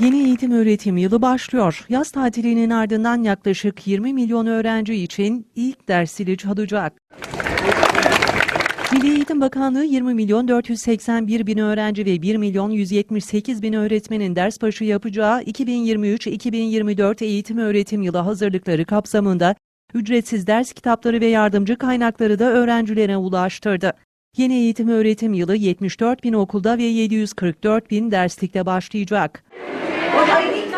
Yeni eğitim öğretim yılı başlıyor. Yaz tatilinin ardından yaklaşık 20 milyon öğrenci için ilk ders zili çalacak. Milli Eğitim Bakanlığı 20 milyon 481 bin öğrenci ve 1 milyon 178 bin öğretmenin ders başı yapacağı 2023-2024 eğitim öğretim yılı hazırlıkları kapsamında ücretsiz ders kitapları ve yardımcı kaynakları da öğrencilere ulaştırdı. Yeni eğitim öğretim yılı 74 bin okulda ve 744 bin derslikte başlayacak.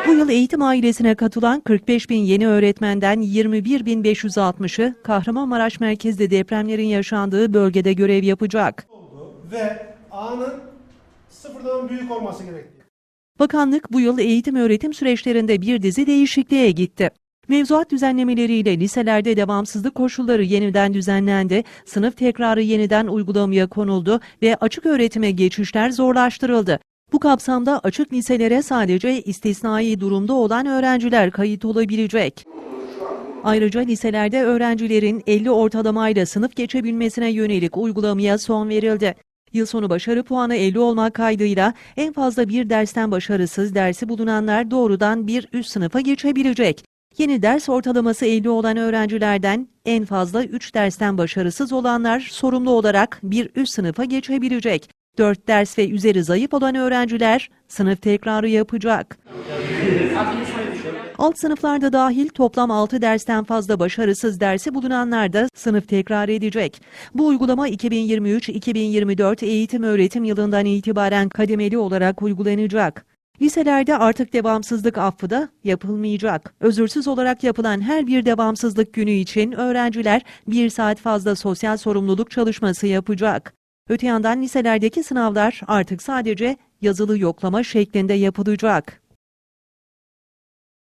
Bu yıl eğitim ailesine katılan 45 bin yeni öğretmenden 21.560'ı Kahramanmaraş merkezli depremlerin yaşandığı bölgede görev yapacak. ve A'nın sıfırdan büyük olması gerektiği. Bakanlık bu yıl eğitim öğretim süreçlerinde bir dizi değişikliğe gitti. Mevzuat düzenlemeleriyle liselerde devamsızlık koşulları yeniden düzenlendi, sınıf tekrarı yeniden uygulamaya konuldu ve açık öğretime geçişler zorlaştırıldı. Bu kapsamda açık liselere sadece istisnai durumda olan öğrenciler kayıt olabilecek. Ayrıca liselerde öğrencilerin 50 ortalamayla sınıf geçebilmesine yönelik uygulamaya son verildi. Yıl sonu başarı puanı 50 olmak kaydıyla en fazla bir dersten başarısız dersi bulunanlar doğrudan bir üst sınıfa geçebilecek. Yeni ders ortalaması 50 olan öğrencilerden en fazla 3 dersten başarısız olanlar sorumlu olarak bir üst sınıfa geçebilecek. 4 ders ve üzeri zayıf olan öğrenciler sınıf tekrarı yapacak. Alt sınıflarda dahil toplam 6 dersten fazla başarısız dersi bulunanlar da sınıf tekrar edecek. Bu uygulama 2023-2024 eğitim öğretim yılından itibaren kademeli olarak uygulanacak. Liselerde artık devamsızlık affı da yapılmayacak. Özürsüz olarak yapılan her bir devamsızlık günü için öğrenciler bir saat fazla sosyal sorumluluk çalışması yapacak. Öte yandan liselerdeki sınavlar artık sadece yazılı yoklama şeklinde yapılacak.